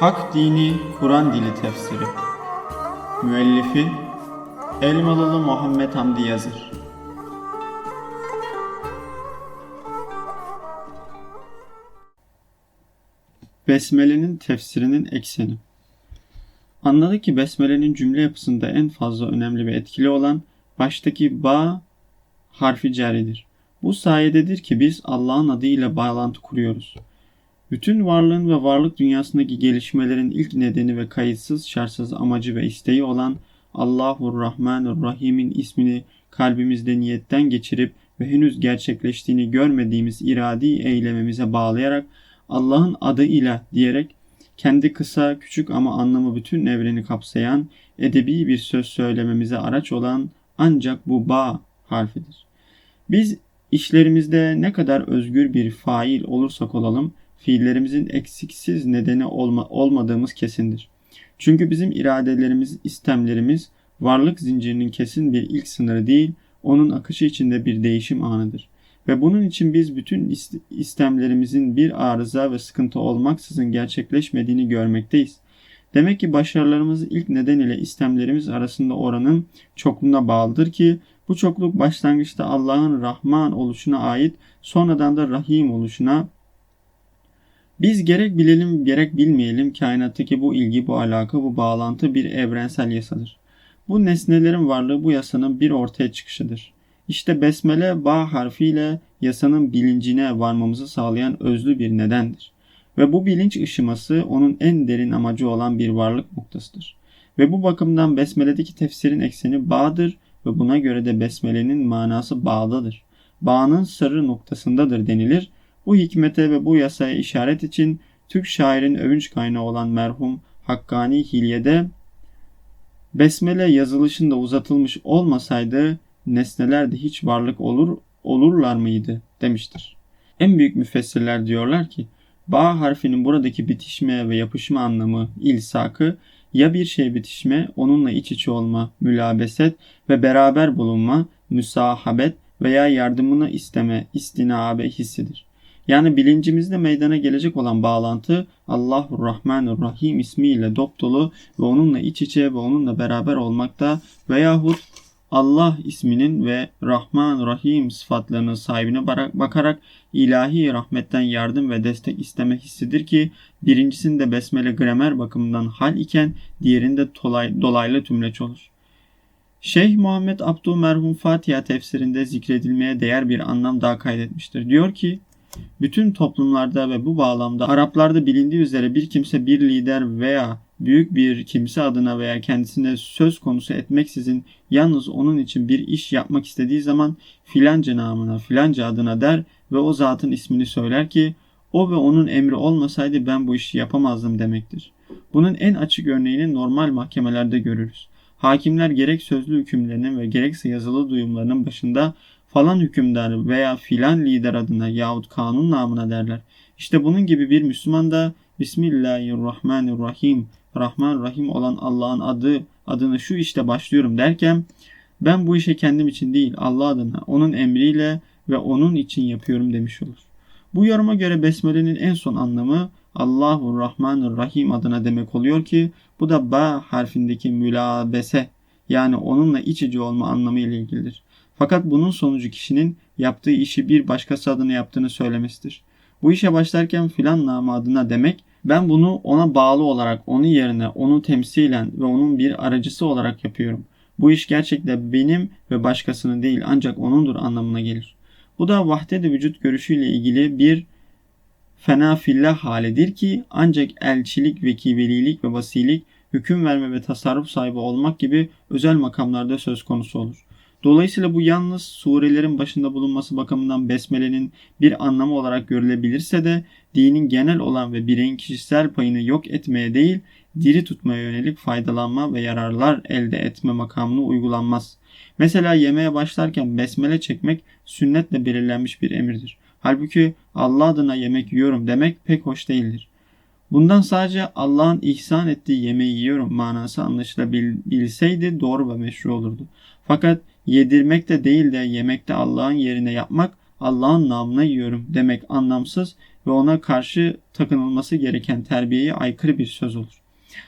Hak Dini Kur'an Dili Tefsiri Müellifi Elmalılı Muhammed Hamdi Yazır Besmele'nin tefsirinin ekseni Anladık ki Besmele'nin cümle yapısında en fazla önemli ve etkili olan baştaki ba harfi caridir. Bu sayededir ki biz Allah'ın adıyla bağlantı kuruyoruz. Bütün varlığın ve varlık dünyasındaki gelişmelerin ilk nedeni ve kayıtsız şartsız amacı ve isteği olan Allahur Rahmanur Rahim'in ismini kalbimizde niyetten geçirip ve henüz gerçekleştiğini görmediğimiz iradi eylememize bağlayarak Allah'ın adı ile diyerek kendi kısa, küçük ama anlamı bütün evreni kapsayan edebi bir söz söylememize araç olan ancak bu ba harfidir. Biz işlerimizde ne kadar özgür bir fail olursak olalım, fiillerimizin eksiksiz nedeni olma, olmadığımız kesindir. Çünkü bizim iradelerimiz, istemlerimiz varlık zincirinin kesin bir ilk sınırı değil, onun akışı içinde bir değişim anıdır. Ve bunun için biz bütün istemlerimizin bir arıza ve sıkıntı olmaksızın gerçekleşmediğini görmekteyiz. Demek ki başarılarımız ilk neden ile istemlerimiz arasında oranın çokluğuna bağlıdır ki bu çokluk başlangıçta Allah'ın Rahman oluşuna ait sonradan da Rahim oluşuna biz gerek bilelim gerek bilmeyelim kainattaki bu ilgi, bu alaka, bu bağlantı bir evrensel yasadır. Bu nesnelerin varlığı bu yasanın bir ortaya çıkışıdır. İşte besmele ba harfiyle yasanın bilincine varmamızı sağlayan özlü bir nedendir. Ve bu bilinç ışıması onun en derin amacı olan bir varlık noktasıdır. Ve bu bakımdan besmeledeki tefsirin ekseni bağdır ve buna göre de besmelenin manası bağdadır. Bağının sırrı noktasındadır denilir. Bu hikmete ve bu yasaya işaret için Türk şairin övünç kaynağı olan merhum Hakkani Hilye'de Besmele yazılışında uzatılmış olmasaydı nesneler de hiç varlık olur olurlar mıydı demiştir. En büyük müfessirler diyorlar ki Ba harfinin buradaki bitişme ve yapışma anlamı ilsakı ya bir şey bitişme, onunla iç içe olma, mülabeset ve beraber bulunma, müsahabet veya yardımını isteme, istinabe hissidir. Yani bilincimizde meydana gelecek olan bağlantı Allahu Rahmanur Rahim ismiyle dop dolu ve onunla iç içe ve onunla beraber olmakta veyahut Allah isminin ve Rahman Rahim sıfatlarının sahibine bakarak ilahi rahmetten yardım ve destek isteme hissidir ki birincisinde besmele gramer bakımından hal iken diğerinde dolay, dolaylı tümleç olur. Şeyh Muhammed Abdü merhum Fatiha tefsirinde zikredilmeye değer bir anlam daha kaydetmiştir. Diyor ki, bütün toplumlarda ve bu bağlamda Araplarda bilindiği üzere bir kimse bir lider veya büyük bir kimse adına veya kendisine söz konusu etmeksizin yalnız onun için bir iş yapmak istediği zaman filanca namına filanca adına der ve o zatın ismini söyler ki o ve onun emri olmasaydı ben bu işi yapamazdım demektir. Bunun en açık örneğini normal mahkemelerde görürüz. Hakimler gerek sözlü hükümlerinin ve gerekse yazılı duyumlarının başında falan hükümdar veya filan lider adına yahut kanun namına derler. İşte bunun gibi bir Müslüman da Bismillahirrahmanirrahim Rahman Rahim olan Allah'ın adı adını şu işte başlıyorum derken ben bu işe kendim için değil Allah adına onun emriyle ve onun için yapıyorum demiş olur. Bu yoruma göre Besmele'nin en son anlamı Allahu Rahmanur Rahim adına demek oluyor ki bu da ba harfindeki mülabese yani onunla iç içe olma anlamı ile ilgilidir. Fakat bunun sonucu kişinin yaptığı işi bir başkası adına yaptığını söylemesidir. Bu işe başlarken filan namı adına demek ben bunu ona bağlı olarak, onun yerine, onu temsilen ve onun bir aracısı olarak yapıyorum. Bu iş gerçekten benim ve başkasının değil ancak onundur anlamına gelir. Bu da vahdet vücut görüşüyle ilgili bir fena fillah halidir ki ancak elçilik, vekivelilik ve vasilik, hüküm verme ve tasarruf sahibi olmak gibi özel makamlarda söz konusu olur. Dolayısıyla bu yalnız surelerin başında bulunması bakımından besmelenin bir anlamı olarak görülebilirse de dinin genel olan ve bireyin kişisel payını yok etmeye değil, diri tutmaya yönelik faydalanma ve yararlar elde etme makamını uygulanmaz. Mesela yemeğe başlarken besmele çekmek sünnetle belirlenmiş bir emirdir. Halbuki Allah adına yemek yiyorum demek pek hoş değildir. Bundan sadece Allah'ın ihsan ettiği yemeği yiyorum manası anlaşılabilseydi doğru ve meşru olurdu. Fakat yedirmek de değil de yemekte Allah'ın yerine yapmak, Allah'ın namına yiyorum demek anlamsız ve ona karşı takınılması gereken terbiyeye aykırı bir söz olur.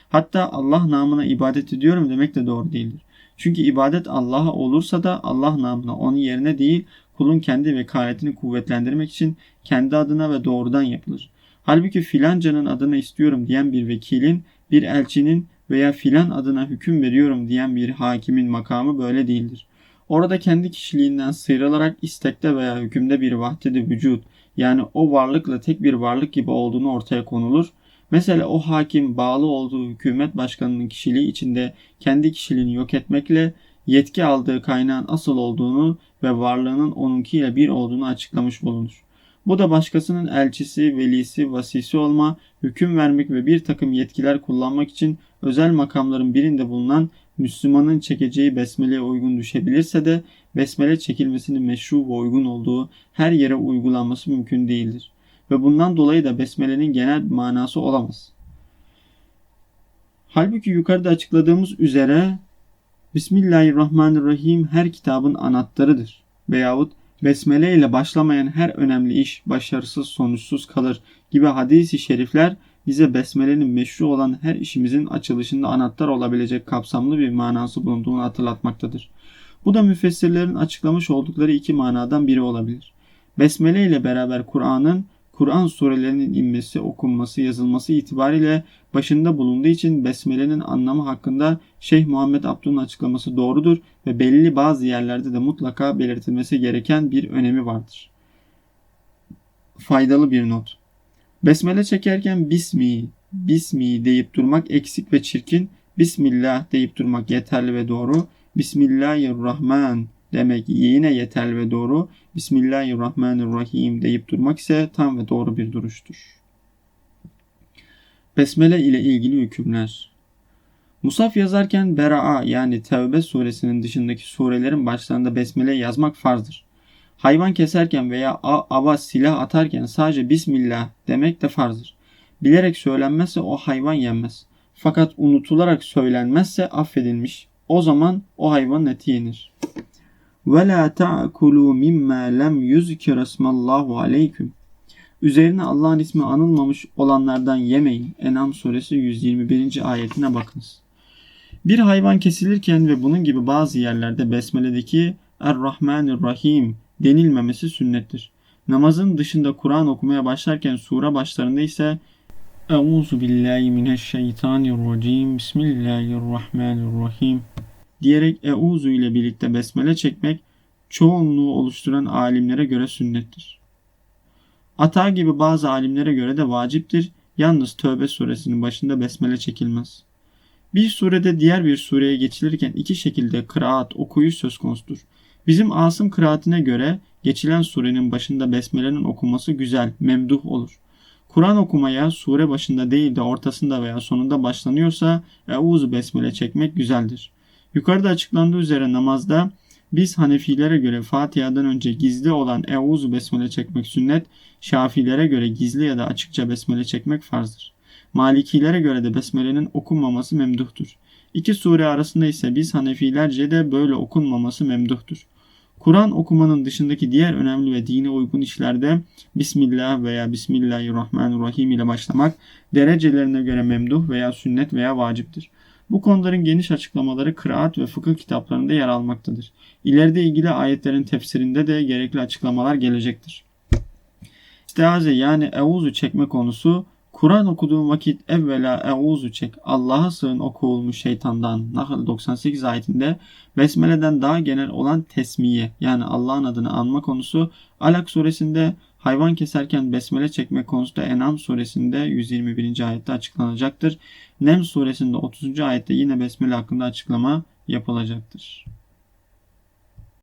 Hatta Allah namına ibadet ediyorum demek de doğru değildir. Çünkü ibadet Allah'a olursa da Allah namına onun yerine değil kulun kendi vekaletini kuvvetlendirmek için kendi adına ve doğrudan yapılır. Halbuki filancanın adına istiyorum diyen bir vekilin, bir elçinin veya filan adına hüküm veriyorum diyen bir hakimin makamı böyle değildir. Orada kendi kişiliğinden sıyrılarak istekte veya hükümde bir vahdede vücut yani o varlıkla tek bir varlık gibi olduğunu ortaya konulur. Mesela o hakim bağlı olduğu hükümet başkanının kişiliği içinde kendi kişiliğini yok etmekle yetki aldığı kaynağın asıl olduğunu ve varlığının onunkiyle bir olduğunu açıklamış bulunur. Bu da başkasının elçisi, velisi, vasisi olma, hüküm vermek ve bir takım yetkiler kullanmak için özel makamların birinde bulunan Müslümanın çekeceği besmeleye uygun düşebilirse de besmele çekilmesinin meşru ve uygun olduğu her yere uygulanması mümkün değildir. Ve bundan dolayı da besmelenin genel manası olamaz. Halbuki yukarıda açıkladığımız üzere Bismillahirrahmanirrahim her kitabın anahtarıdır. Veyahut Besmele ile başlamayan her önemli iş başarısız sonuçsuz kalır gibi hadisi şerifler bize besmelenin meşru olan her işimizin açılışında anahtar olabilecek kapsamlı bir manası bulunduğunu hatırlatmaktadır. Bu da müfessirlerin açıklamış oldukları iki manadan biri olabilir. Besmele ile beraber Kur'an'ın Kur'an surelerinin inmesi, okunması, yazılması itibariyle başında bulunduğu için Besmele'nin anlamı hakkında Şeyh Muhammed Abdu'nun açıklaması doğrudur ve belli bazı yerlerde de mutlaka belirtilmesi gereken bir önemi vardır. Faydalı bir not. Besmele çekerken Bismi, Bismi deyip durmak eksik ve çirkin, Bismillah deyip durmak yeterli ve doğru, Bismillahirrahman demek yine yeterli ve doğru, Bismillahirrahmanirrahim deyip durmak ise tam ve doğru bir duruştur. Besmele ile ilgili hükümler Musaf yazarken Bera'a yani Tevbe suresinin dışındaki surelerin başlarında besmele yazmak farzdır. Hayvan keserken veya ava silah atarken sadece Bismillah demek de farzdır. Bilerek söylenmezse o hayvan yenmez. Fakat unutularak söylenmezse affedilmiş. O zaman o hayvanın eti yenir. Ve la ta'kulu mimma lem yuzkir esmallahu aleyküm. Üzerine Allah'ın ismi anılmamış olanlardan yemeyin. Enam suresi 121. ayetine bakınız. Bir hayvan kesilirken ve bunun gibi bazı yerlerde Besmele'deki Er-Rahmanir-Rahim denilmemesi sünnettir. Namazın dışında Kur'an okumaya başlarken sure başlarında ise Euzu billahi mineşşeytanirracim Bismillahirrahmanirrahim diyerek Euzu ile birlikte besmele çekmek çoğunluğu oluşturan alimlere göre sünnettir. Ata gibi bazı alimlere göre de vaciptir. Yalnız Tövbe suresinin başında besmele çekilmez. Bir surede diğer bir sureye geçilirken iki şekilde kıraat, okuyuş söz konusudur. Bizim Asım kıraatine göre geçilen surenin başında besmelenin okunması güzel, memduh olur. Kur'an okumaya sure başında değil de ortasında veya sonunda başlanıyorsa Eûzu besmele çekmek güzeldir. Yukarıda açıklandığı üzere namazda biz Hanefilere göre Fatiha'dan önce gizli olan Eûzu besmele çekmek sünnet, Şafilere göre gizli ya da açıkça besmele çekmek farzdır. Malikilere göre de besmelenin okunmaması memduhtur. İki sure arasında ise biz Hanefilerce de böyle okunmaması memduhtur. Kur'an okumanın dışındaki diğer önemli ve dine uygun işlerde Bismillah veya Bismillahirrahmanirrahim ile başlamak derecelerine göre memduh veya sünnet veya vaciptir. Bu konuların geniş açıklamaları kıraat ve fıkıh kitaplarında yer almaktadır. İleride ilgili ayetlerin tefsirinde de gerekli açıklamalar gelecektir. İstiaze yani evuzu çekme konusu Kur'an okuduğun vakit evvela euzu çek. Allah'a sığın o kovulmuş şeytandan. Nahl 98 ayetinde Besmele'den daha genel olan tesmiye yani Allah'ın adını anma konusu Alak suresinde hayvan keserken besmele çekme konusu da Enam suresinde 121. ayette açıklanacaktır. Nem suresinde 30. ayette yine besmele hakkında açıklama yapılacaktır.